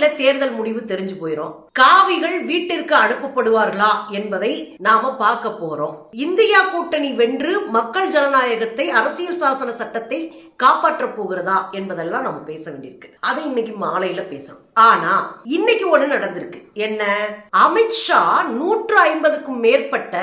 மாலையில தேர்தல் முடிவு தெரிஞ்சு போயிரும். காவிகள் வீட்டிற்கு அனுப்பப்படுவார்களா என்பதை நாம பார்க்க போறோம். இந்தியா கூட்டணி வென்று மக்கள் ஜனநாயகத்தை அரசியல் சாசன சட்டத்தை காப்பாற்ற போகிறதா என்பதெல்லாம் நம்ம பேச வேண்டியிருக்கு. அதை இன்னைக்கு மாலையில பேசணும் ஆனா இன்னைக்கு ஒண்ணு நடந்திருக்கு. என்ன? அமித்ஷா நூற்று ஐம்பதுக்கும் மேற்பட்ட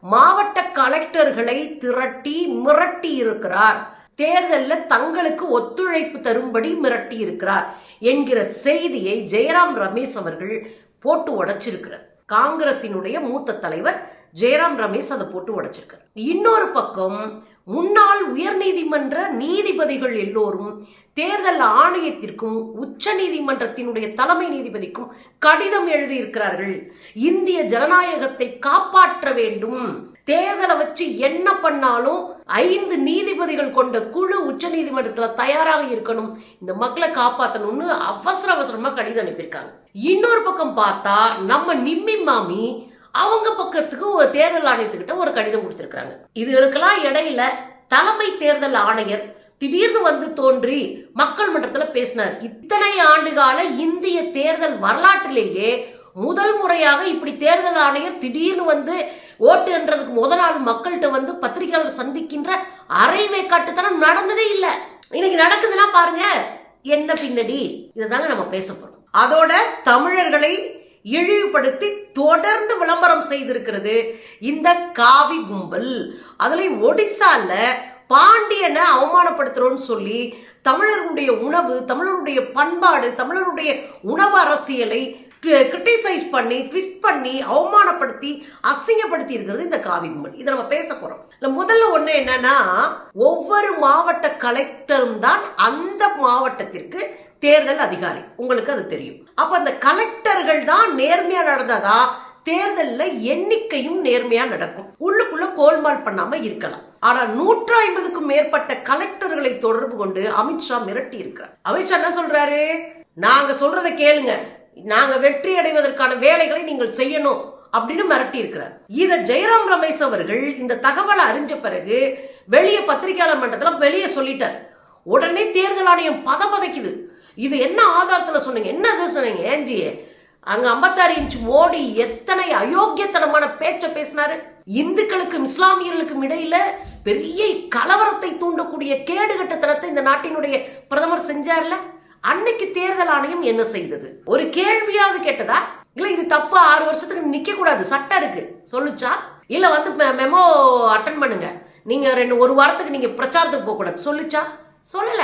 மாவட்ட கலெக்டர்களை திரட்டி மிரட்டி இருக்கிறார். தேர்தலில் தங்களுக்கு ஒத்துழைப்பு தரும்படி மிரட்டி இருக்கிறார் என்கிற செய்தியை ஜெயராம் ரமேஷ் அவர்கள் போட்டு உடைச்சிருக்கிறார். காங்கிரசினுடைய மூத்த தலைவர் ஜெயராம் ரமேஷ் அதை போட்டு உடைச்சிருக்கார் இன்னொரு பக்கம் முன்னாள் உயர்நீதிமன்ற நீதிபதிகள் எல்லோரும் தேர்தல் ஆணையத்திற்கும் உச்ச நீதிமன்றத்தினுடைய தலைமை நீதிபதிக்கும் கடிதம் எழுதியிருக்கிறார்கள். இந்திய ஜனநாயகத்தை காப்பாற்ற வேண்டும். தேர்தலை வச்சு என்ன பண்ணாலும் ஐந்து நீதிபதிகள் கொண்ட குழு உச்ச நீதிமன்றத்துல தயாராக இருக்கணும். இந்த மக்களை காப்பாற்றணும்னு அவசர அவசரமா கடிதம் அனுப்பியிருக்காங்க. இன்னொரு பக்கம் பார்த்தா நம்ம நிம்மி மாமி அவங்க பக்கத்துக்கு ஒரு தேர்தல் ஆணையத்துக்கிட்ட ஒரு கடிதம் கொடுத்துருக்குறாங்க. இதுகளுக்கெல்லாம் இடையில தலைமை தேர்தல் ஆணையர் திடீர்னு வந்து தோன்றி மக்கள் மன்றத்தில் பேசினார். இத்தனை ஆண்டுகால இந்திய தேர்தல் வரலாற்றிலேயே முதல் முறையாக இப்படி தேர்தல் ஆணையர் திடீர்னு வந்து ஓட்டுன்றதுக்கு முதல் முத நாள் மக்கள்கிட்ட வந்து பத்திரிகையாளர் சந்திக்கின்ற அரைவே காட்டுத்தனம் நடந்ததே இல்லை. இன்னைக்கு நடக்குதுன்னா பாருங்க என்ன பின்னடி? இதுதாங்க நம்ம பேச போறோம். அதோட தமிழர்களை இழிவுபடுத்தி தொடர்ந்து விளம்பரம் செய்திருக்கிறது இந்த காவி கும்பல். அதுலேயும் ஒடிசால பாண்டியனை அவமானப்படுத்துறோம்னு சொல்லி தமிழர்களுடைய உணவு தமிழருடைய பண்பாடு தமிழருடைய உணவு அரசியலை கிரிட்டிசைஸ் பண்ணி ட்விஸ்ட் பண்ணி அவமானப்படுத்தி அசிங்கப்படுத்தி இருக்கிறது இந்த காவி கும்பல். இதை நம்ம பேச போறோம். இல்ல முதல்ல ஒண்ணு என்னன்னா ஒவ்வொரு மாவட்ட கலெக்டரும் தான் அந்த மாவட்டத்திற்கு தேர்தல் அதிகாரி. உங்களுக்கு அது தெரியும். அப்ப அந்த கலெக்டர்கள் தான் நேர்மையா நடந்ததா? தேர்தலில் எண்ணிக்கையும் நேர்மையா நடக்கும். உள்ளுக்குள்ள கோல்மால் பண்ணாம இருக்கலாம். ஆனா நூற்று ஐம்பதுக்கும் மேற்பட்ட கலெக்டர்களை தொடர்பு கொண்டு அமித்ஷா மிரட்டி இருக்கிறார் அமித்ஷா என்ன சொல்றாரு? நாங்க சொல்றதை கேளுங்க. நாங்கள் வெற்றி அடைவதற்கான வேலைகளை நீங்கள் செய்யணும் அப்படின்னு மிரட்டி இருக்கிறார் இதை ஜெயராம் ரமேஷ் அவர்கள் இந்த தகவலை அறிஞ்ச பிறகு வெளியே பத்திரிகையாளர் மன்றத்தில் வெளியே சொல்லிட்டார். உடனே தேர்தல் ஆணையம் பதபதைக்குது இது என்ன ஆதாரத்தில் சொன்னீங்க? என்ன இது சொன்னீங்க? ஏஞ்சி அங்க ஐம்பத்தாறு இன்ச் மோடி எத்தனை அயோக்கியத்தனமான பேச்சை பேசினாரு? இந்துக்களுக்கும் இஸ்லாமியர்களுக்கும் இடையில பெரிய கலவரத்தை தூண்டக்கூடிய கேடுகட்டத்தனத்தை இந்த நாட்டினுடைய பிரதமர் செஞ்சார்ல? அன்னைக்கு தேர்தல் ஆணையம் என்ன செய்தது? ஒரு கேள்வியாவது கேட்டதா? இல்ல இது தப்பா ஆறு வருஷத்துக்கு நிக்க கூடாது சட்டம் இருக்கு. சொல்லுச்சா? இல்ல வந்து மெமோ அட்டன் பண்ணுங்க. நீங்க ரெண்டு ஒரு வாரத்துக்கு நீங்க பிரச்சாரத்துக்கு போக கூடாது சொல்லுச்சா? சொல்லல.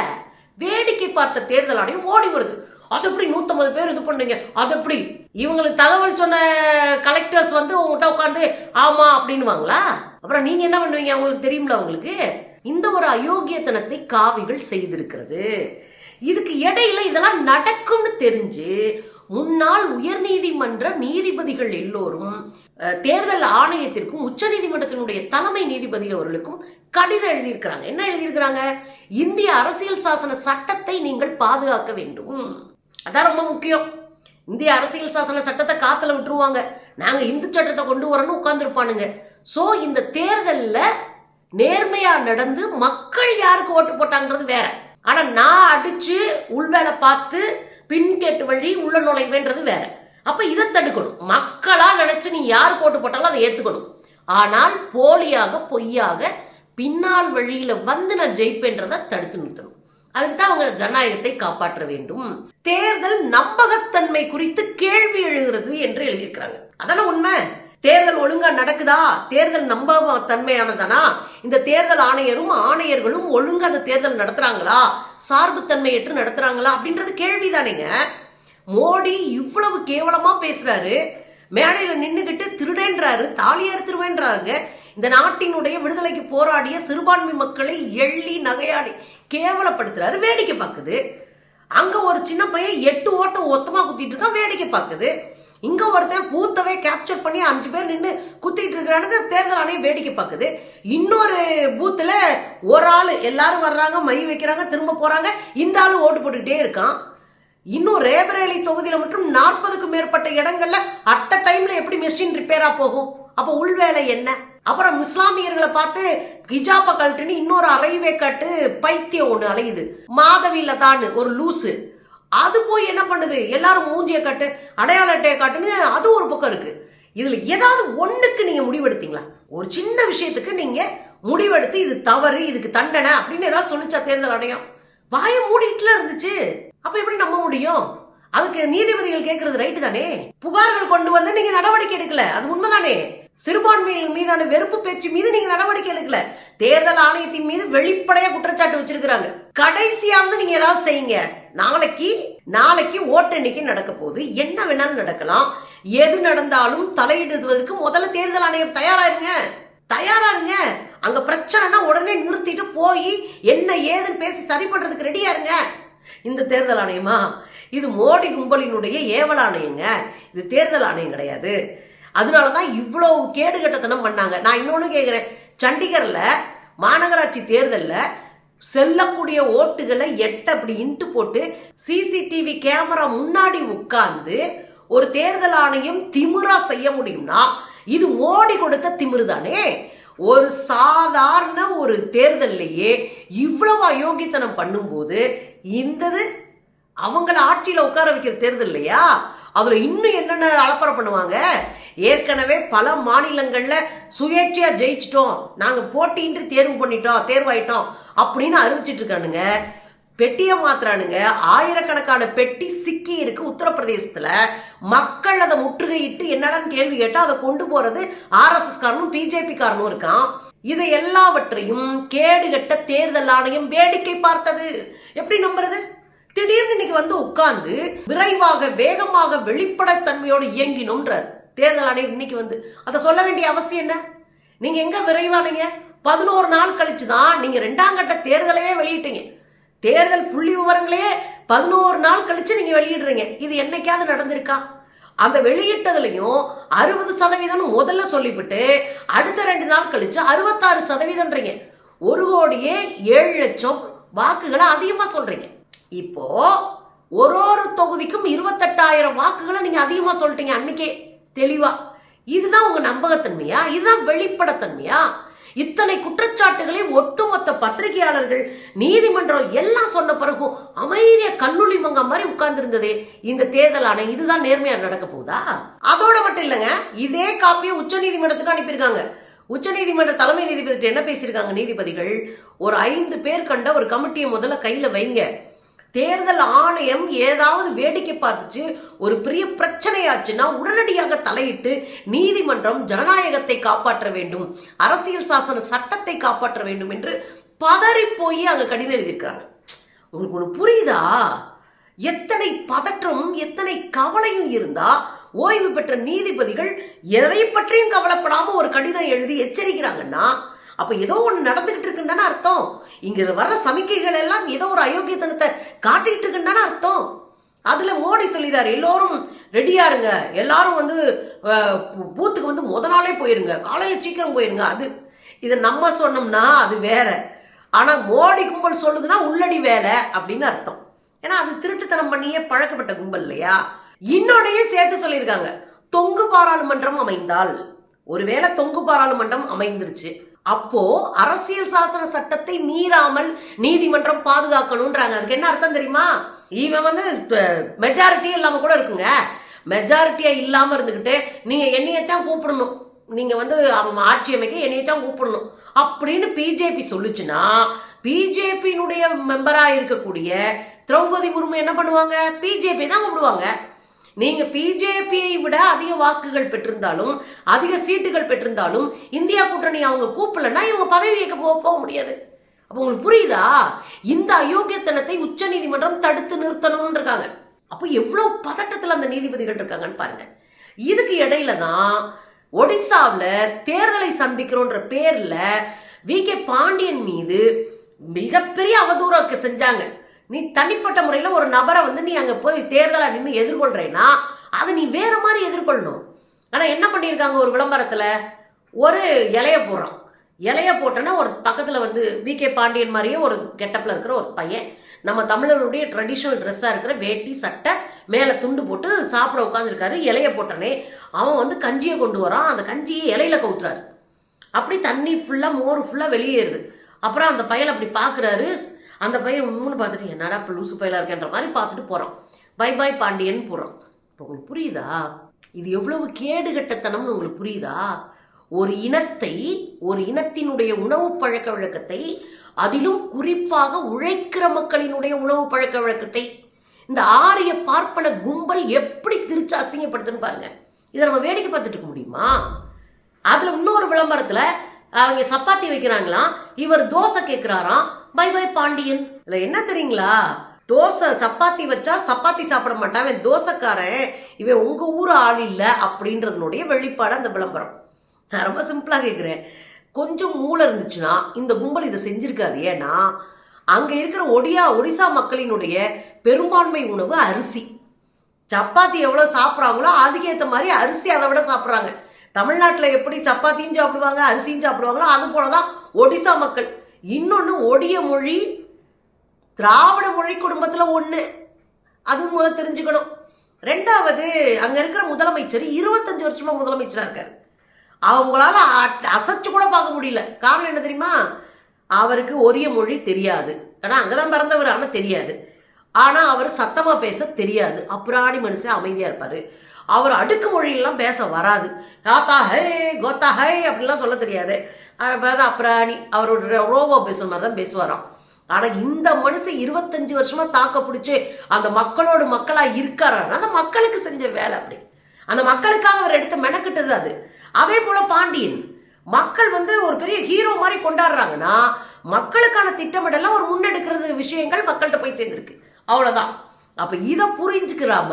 வேடிக்கை பார்த்த தேர்தல் ஆணையம் ஓடி வருது. அது எப்படி நூத்தம்பது பேர் இது பண்ணுங்க? அது எப்படி? இவங்களுக்கு தகவல் சொன்ன கலெக்டர்ஸ் வந்து உங்கள்கிட்ட உட்காந்து ஆமா அப்படின்னுவாங்களா? அப்புறம் நீங்க என்ன பண்ணுவீங்க? அவங்களுக்கு தெரியும்ல அவங்களுக்கு? இந்த ஒரு அயோக்கியத்தனத்தை காவிகள் செய்திருக்கிறது. இதுக்கு இடையில இதெல்லாம் நடக்கும்னு தெரிஞ்சு முன்னாள் உயர் நீதிமன்ற நீதிபதிகள் எல்லோரும் தேர்தல் ஆணையத்திற்கும் உச்ச நீதிமன்றத்தினுடைய தலைமை நீதிபதி அவர்களுக்கும் கடிதம் எழுதியிருக்கிறாங்க. என்ன எழுதியிருக்கிறாங்க? இந்திய அரசியல் சாசன சட்டத்தை நீங்கள் பாதுகாக்க வேண்டும். அதான் ரொம்ப முக்கியம். இந்திய அரசியல் சாசன சட்டத்தை காத்துல விட்டுருவாங்க. நாங்க இந்து சட்டத்தை கொண்டு வரணும்னு உட்கார்ந்துருப்பானுங்க. சோ இந்த தேர்தலில் நேர்மையா நடந்து மக்கள் யாருக்கு ஓட்டு போட்டாங்கிறது வேற. ஆனால் நான் அடித்து உள்வேலை பார்த்து பின்கேட்டு வழி உள்ள நுழைவேன்றது வேற. அப்போ இதை தடுக்கணும். மக்களாக நினச்சி நீ யார் போட்டு போட்டாலும் அதை ஏற்றுக்கணும் ஆனால் போலியாக பொய்யாக பின்னால் வழியில் வந்து நான் ஜெயிப்பேன்றதை தடுத்து நிறுத்தணும். அதுக்கு தான் அவங்க ஜனநாயகத்தை காப்பாற்ற வேண்டும். தேர்தல் நம்பகத்தன்மை குறித்து கேள்வி எழுகிறது என்று எழுதியிருக்கிறாங்க. அதெல்லாம் உண்மை? தேர்தல் ஒழுங்கா நடக்குதா? தேர்தல் நம்ப தன்மையானதானா இந்த தேர்தல் ஆணையரும் ஆணையர்களும் ஒழுங்கா அந்த தேர்தல் நடத்துறாங்களா? சார்புத்தன்மையற்று நடத்துறாங்களா? அப்படின்றது கேள்விதானேங்க. மோடி இவ்வளவு கேவலமா பேசுறாரு. மேடையில நின்றுகிட்டு திருடேன்றாரு தாலியார் திருவேன்றாருங்க இந்த நாட்டினுடைய விடுதலைக்கு போராடிய சிறுபான்மை மக்களை எள்ளி நகையாடி கேவலப்படுத்துறாரு வேடிக்கை பார்க்குது. அங்க ஒரு சின்ன பையன் எட்டு ஓட்டம் ஒத்தமா குத்திட்டு இருக்கான் வேடிக்கை பார்க்குது. இங்க ஒருத்தன் பூத்தவே கேப்சர் பண்ணி அஞ்சு பேர் நின்று குத்திட்டு இருக்கிறானுங்க தேர்தல் ஆணையம் வேடிக்கை பார்க்குது. இன்னொரு பூத்துல ஒரு ஆள் எல்லாரும் வர்றாங்க மை வைக்கிறாங்க திரும்ப போறாங்க. இந்த ஆள் ஓட்டு போட்டுக்கிட்டே இருக்கான். இன்னும் ரேபரேலி தொகுதியில் மட்டும் நாற்பதுக்கும் மேற்பட்ட இடங்கள்ல அட்ட டைமில் டைம்ல எப்படி மெஷின் ரிப்பேரா போகும்? அப்ப உள்வேலை என்ன? அப்புறம் இஸ்லாமியர்களை பார்த்து கிஜாப்ப கழட்டுன்னு இன்னொரு அரைவே கட்டு பைத்தியம் ஒன்று அலையுது. மாதவி லதான்னு ஒரு லூசு. அது போய் என்ன பண்ணுது? எல்லாரும் மூஞ்சியை காட்டு அடையாள அட்டையை காட்டுன்னு அது ஒரு பக்கம் இருக்கு. இதுல ஏதாவது ஒண்ணுக்கு நீங்க முடிவெடுத்தீங்களா? ஒரு சின்ன விஷயத்துக்கு நீங்க முடிவெடுத்து இது தவறு இதுக்கு தண்டனை அப்படின்னு ஏதாவது சொல்லிச்சா தேர்தல் அடையும் வாய மூடிட்டுல இருந்துச்சு. அப்ப எப்படி நம்ப முடியும்? அதுக்கு நீதிபதிகள் கேட்கறது ரைட்டு தானே? புகார்கள் கொண்டு வந்து நீங்க நடவடிக்கை எடுக்கல. அது உண்மைதானே? சிறுபான்மையின் மீதான வெறுப்பு பேச்சு மீது நீங்க நடவடிக்கை எடுக்கல. தேர்தல் ஆணையத்தின் மீது வெளிப்படையா குற்றச்சாட்டு வச்சிருக்கிறாங்க. கடைசியாவது நீங்க ஏதாவது செய்யுங்க. நாளைக்கு நாளைக்கு ஓட்டெண்ணிக்கை நடக்க போகுது. என்ன வேணாலும் நடக்கலாம். எது நடந்தாலும் தலையிடுவதற்கு முதல்ல தேர்தல் ஆணையம் தயாராருங்க தயாராருங்க அங்க பிரச்சனைனா உடனே நிறுத்திட்டு போய் என்ன ஏதுன்னு பேசி சரி பண்றதுக்கு ரெடியா இருங்க. இந்த தேர்தல் ஆணையமா? இது மோடி கும்பலினுடைய ஏவல் ஆணையங்க. இது தேர்தல் ஆணையம் கிடையாது. அதனால தான் இவ்வளோ கேடுகட்டத்தனம் பண்ணாங்க. நான் இன்னொன்று கேட்குறேன் சண்டிகரில் மாநகராட்சி தேர்தலில் செல்லக்கூடிய ஓட்டுகளை எட்ட அப்படி இன்ட்டு போட்டு சிசிடிவி கேமரா முன்னாடி உட்கார்ந்து ஒரு தேர்தல் ஆணையம் திமிரா செய்ய முடியும்னா இது மோடி கொடுத்த திமிரு தானே ஒரு சாதாரண ஒரு தேர்தல்லையே இவ்வளவு அயோக்கியத்தனம் பண்ணும்போது இந்தது அவங்கள ஆட்சியில் உட்கார வைக்கிற தேர்தல் இல்லையா? அதில் இன்னும் என்னென்ன அலப்பறை பண்ணுவாங்க? ஏற்கனவே பல மாநிலங்களில் சுயேட்சையாக ஜெயிச்சிட்டோம். நாங்கள் போட்டியின்றி தேர்வு பண்ணிட்டோம் தேர்வாயிட்டோம் அப்படின்னு அறிவிச்சிட்டு இருக்கானுங்க. பெட்டியை மாத்துறானுங்க. ஆயிரக்கணக்கான பெட்டி சிக்கி இருக்கு உத்தரப்பிரதேசத்தில். மக்கள் அதை முற்றுகையிட்டு என்னடான்னு கேள்வி கேட்டால் அதை கொண்டு போறது ஆர்எஸ்எஸ் காரனும் பிஜேபி காரனும் இருக்கான். இதை எல்லாவற்றையும் கேடுகட்ட தேர்தல் ஆணையம் வேடிக்கை பார்த்தது. எப்படி நம்புறது? திடீர்னு இன்னைக்கு வந்து உட்கார்ந்து விரைவாக வேகமாக வெளிப்படைத்தன்மையோடு இயங்கினோன்றார் தேர்தல் ஆணையம் இன்னைக்கு வந்து. அதை சொல்ல வேண்டிய அவசியம் என்ன? நீங்கள் எங்கே விரைவானீங்க பதினோரு நாள் கழிச்சு தான் நீங்கள் ரெண்டாம் கட்ட தேர்தலையே வெளியிட்டீங்க. தேர்தல் புள்ளி விவரங்களையே பதினோரு நாள் கழிச்சு நீங்கள் வெளியிடுறீங்க. இது என்னைக்காவது நடந்திருக்கா? அந்த வெளியிட்டதுலையும் அறுபது சதவீதம் முதல்ல சொல்லிவிட்டு அடுத்த ரெண்டு நாள் கழிச்சு அறுபத்தாறு சதவீதம்ன்றீங்க. ஒரு கோடியே ஏழு லட்சம் வாக்குகளை அதிகமாக சொல்கிறீங்க இப்போ ஒரு ஒரு தொகுதிக்கும் இருபத்தெட்டாயிரம் வாக்குகளை நீங்கள் அதிகமாக சொல்லிட்டீங்க அன்னைக்கே. தெளிவா. இதுதான் உங்க நம்பகத்தன்மையா? இதுதான் வெளிப்படத்தன்மையா? இத்தனை குற்றச்சாட்டுகளை ஒட்டுமொத்த பத்திரிகையாளர்கள் நீதிமன்றம் எல்லாம் சொன்ன பிறகும் அமைதிய கண்ணுளி மங்க மாதிரி உட்கார்ந்திருந்ததே இந்த தேர்தல் ஆணையம் இதுதான் நேர்மையா நடக்க போகுதா? அதோட மட்டும் இல்லைங்க. இதே காப்பியை உச்ச நீதிமன்றத்துக்கு அனுப்பியிருக்காங்க. உச்சநீதிமன்ற தலைமை நீதிபதி என்ன பேசியிருக்காங்க நீதிபதிகள்? ஒரு ஐந்து பேர் கண்ட ஒரு கமிட்டியை முதல்ல கையில வைங்க. தேர்தல் ஆணையம் ஏதாவது வேடிக்கை பார்த்துச்சு ஒரு பெரிய பிரச்சனையாச்சுன்னா உடனடியாக தலையிட்டு நீதிமன்றம் ஜனநாயகத்தை காப்பாற்ற வேண்டும் அரசியல் சாசன சட்டத்தை காப்பாற்ற வேண்டும் என்று பதறி போய் அங்க கடிதம் எழுதியிருக்கிறாங்க. உங்களுக்கு ஒன்று புரியுதா? எத்தனை பதற்றமும் எத்தனை கவலையும் இருந்தா ஓய்வு பெற்ற நீதிபதிகள் எதை பற்றியும் கவலைப்படாம ஒரு கடிதம் எழுதி எச்சரிக்கிறாங்கன்னா அப்ப ஏதோ ஒன்று நடந்துகிட்டு இருக்குன்னு தானே அர்த்தம். இங்க வர்ற சமிக்கைகள் எல்லாம் ஏதோ ஒரு அயோக்கியத்தனத்தை காட்டிட்டு இருக்குன்னு தானே அர்த்தம். அதுல மோடி சொல்லிடுறாரு எல்லோரும் ரெடியா இருங்க. எல்லாரும் வந்து பூ- பூத்துக்கு வந்து முத நாளே போயிருங்க. காலையில சீக்கிரம் போயிருங்க. அது இதை நம்ம சொன்னோம்னா அது வேற. ஆனா மோடி கும்பல் சொல்லுதுன்னா உள்ளடி வேலை அப்படின்னு அர்த்தம். ஏன்னா அது திருட்டுத்தனம் பண்ணியே பழக்கப்பட்ட கும்பல் இல்லையா? இன்னொன்னையும் சேர்த்து சொல்லியிருக்காங்க. தொங்கு பாராளுமன்றம் அமைந்தால். ஒருவேளை தொங்கு பாராளுமன்றம் அமைந்துருச்சு. அப்போ அரசியல் சாசன சட்டத்தை மீறாமல் நீதிமன்றம் பாதுகாக்கணும்ன்றாங்க. அதுக்கு என்ன அர்த்தம் தெரியுமா? இவன் வந்து மெஜாரிட்டி இல்லாம கூட இருக்குங்க. மெஜாரிட்டியா இல்லாம இருந்துகிட்டு நீங்க என்னையத்தான் கூப்பிடணும். நீங்க வந்து அவன் ஆட்சி அமைக்க என்னையத்தான் கூப்பிடணும். அப்படின்னு பிஜேபி சொல்லுச்சுன்னா பிஜேபியினுடைய மெம்பரா இருக்கக்கூடிய திரௌபதி முர்மு என்ன பண்ணுவாங்க? பிஜேபி தான் கூப்பிடுவாங்க. நீங்க பிஜேபியை விட அதிக வாக்குகள் பெற்றிருந்தாலும் அதிக சீட்டுகள் பெற்றிருந்தாலும் இந்தியா கூட்டணி அவங்க கூப்பிடலன்னா இவங்க பதவி போக போக முடியாது. அப்போ உங்களுக்கு புரியுதா? இந்த அயோக்கியத்தனத்தை உச்ச நீதிமன்றம் தடுத்து நிறுத்தணும்னு இருக்காங்க அப்போ எவ்வளோ பதட்டத்தில் அந்த நீதிபதிகள் இருக்காங்கன்னு பாருங்க. இதுக்கு இடையில தான் ஒடிசாவில் தேர்தலை சந்திக்கிறோன்ற பேரில் வி கே பாண்டியன் மீது மிகப்பெரிய அவதூறாக்கு செஞ்சாங்க. நீ தனிப்பட்ட முறையில் ஒரு நபரை வந்து நீ அங்கே போய் தேர்தலாக நின்று எதிர்கொள்கிறேன்னா அதை நீ வேற மாதிரி எதிர்கொள்ளணும். ஆனால் என்ன பண்ணியிருக்காங்க ஒரு விளம்பரத்தில்? ஒரு இலைய போடுறான். இலைய போட்டோன்னா ஒரு பக்கத்தில் வந்து வி. கே. பாண்டியன் மாதிரியே ஒரு கெட்டப்பில் இருக்கிற ஒரு பையன் நம்ம தமிழருடைய ட்ரெடிஷ்னல் ட்ரெஸ்ஸாக இருக்கிற வேட்டி சட்டை மேலே துண்டு போட்டு சாப்பிட உட்காந்துருக்காரு இலைய போட்டனே அவன் வந்து கஞ்சியை கொண்டு வரான். அந்த கஞ்சியை இலையில கவுத்துறாரு. அப்படி தண்ணி ஃபுல்லாக மோர் ஃபுல்லாக வெளியேறுது. அப்புறம் அந்த பையன் அப்படி பார்க்குறாரு அந்த பையன் மூணு பார்த்துட்டு என்னடா இப்போ லூசு பயிலாக இருக்கேன்ற மாதிரி பார்த்துட்டு போகிறான் பை பை பாண்டியன் போகிறோம் இப்போ உங்களுக்கு புரியுதா? இது எவ்வளவு கேடுகட்டத்தனம்னு உங்களுக்கு புரியுதா? ஒரு இனத்தை ஒரு இனத்தினுடைய உணவு பழக்க வழக்கத்தை அதிலும் குறிப்பாக உழைக்கிற மக்களினுடைய உணவு பழக்க வழக்கத்தை இந்த ஆரிய பார்ப்பன கும்பல் எப்படி திருச்சி அசிங்கப்படுத்துன்னு பாருங்க. இதை நம்ம வேடிக்கை பார்த்துட்டு இருக்க முடியுமா? அதில் இன்னொரு விளம்பரத்தில் அவங்க சப்பாத்தி வைக்கிறாங்களாம் இவர் தோசை கேட்கிறாராம் பை பை பாண்டியன். இதுல என்ன தெரியுங்களா? தோசை சப்பாத்தி வச்சா சப்பாத்தி சாப்பிட மாட்டான் இவன் தோசைக்காரன் இவன் உங்க ஊர் ஆள் இல்லை அப்படின்றதுனுடைய வெளிப்பாடு அந்த விளம்பரம். நான் ரொம்ப சிம்பிளாக கேட்குறேன் கொஞ்சம் மூளை இருந்துச்சுன்னா இந்த கும்பல் இதை செஞ்சிருக்காது. ஏன்னா அங்கே இருக்கிற ஒடியா ஒடிசா மக்களினுடைய பெரும்பான்மை உணவு அரிசி. சப்பாத்தி எவ்வளோ சாப்பிட்றாங்களோ அதுக்கேற்ற மாதிரி அரிசி அதை விட சாப்பிட்றாங்க. தமிழ்நாட்டில் எப்படி சப்பாத்தியும் சாப்பிடுவாங்க அரிசியும் சாப்பிடுவாங்களோ அது போல தான் ஒடிசா மக்கள். இன்னொன்று ஒடிய மொழி திராவிட மொழி குடும்பத்தில் ஒன்று அதுவும் முதல் தெரிஞ்சுக்கணும். ரெண்டாவது அங்கே இருக்கிற முதலமைச்சர் இருபத்தஞ்சு வருஷமா முதலமைச்சராக இருக்கார். அவங்களால அசைச்சு கூட பார்க்க முடியல. காரணம் என்ன தெரியுமா? அவருக்கு ஒரிய மொழி தெரியாது. ஆனால் அங்கே தான் பிறந்தவர் ஆனால் தெரியாது. ஆனால் அவர் சத்தமாக பேச தெரியாது. அப்புறாடி மனுஷன் அமைதியாக இருப்பார். அவர் அடுக்கு மொழியெல்லாம் பேச வராது. காத்தா ஹே கோத்தா ஹே அப்படிலாம் சொல்ல தெரியாது. அப்புறாணி அவரோட ரோபோ பேசுகிற மாதிரி தான் பேசுவாராம். ஆனால் இந்த மனுஷன் இருபத்தஞ்சு வருஷமாக தாக்க பிடிச்சி அந்த மக்களோட மக்களாக இருக்காரான்னா அந்த மக்களுக்கு செஞ்ச வேலை அப்படி. அந்த மக்களுக்காக அவர் எடுத்து மெனக்கிட்டது அது. அதே போல் பாண்டியன். மக்கள் வந்து ஒரு பெரிய ஹீரோ மாதிரி கொண்டாடுறாங்கன்னா மக்களுக்கான திட்டமிடலாம் ஒரு முன்னெடுக்கிறது விஷயங்கள் மக்கள்கிட்ட போய் சேர்ந்துருக்கு. அவ்வளோதான் அப்போ இதை புரிஞ்சுக்கிறாம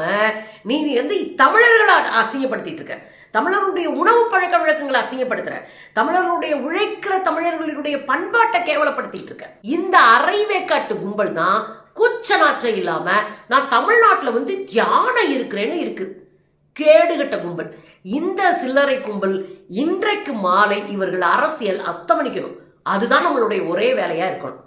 நீ வந்து தமிழர்களை அசிங்கப்படுத்திட்டு இருக்க தமிழருடைய உணவு பழக்க வழக்கங்களை அசிங்கப்படுத்துற. தமிழர்களுடைய உழைக்கிற தமிழர்களுடைய பண்பாட்டை கேவலப்படுத்திட்டு இருக்க இந்த அரைவேக்காட்டு கும்பல் தான் கூச்ச நாச்சம் இல்லாம நான் தமிழ்நாட்டில் வந்து தியானம் இருக்கிறேன்னு இருக்கு. கேடுகட்ட கும்பல். இந்த சில்லறை கும்பல் இன்றைக்கு மாலை இவர்கள் அரசியல் அஸ்தமனிக்கணும். அதுதான் நம்மளுடைய ஒரே வேலையா இருக்கணும்.